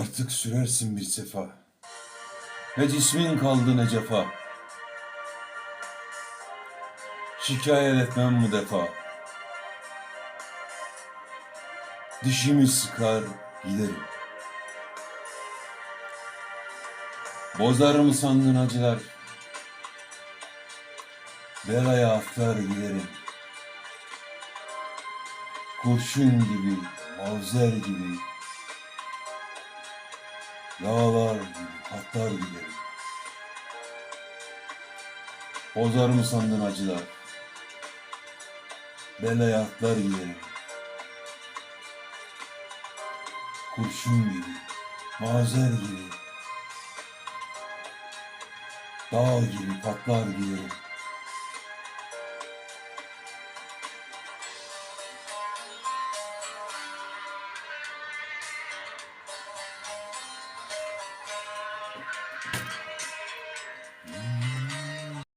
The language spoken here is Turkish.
Artık sürersin bir sefa. Ne cismin kaldı ne cefa. Şikayet etmem bu defa. Dişimi sıkar giderim. Bozar mı sandın acılar? Belaya atlar giderim. Kurşun gibi, mavzer gibi, Yağlar gibi, patlar giderim. Bozar mı sandın acılar? Belaya atlar giderim. Kurşun gibi, mazer gibi, dağ gibi patlar giderim.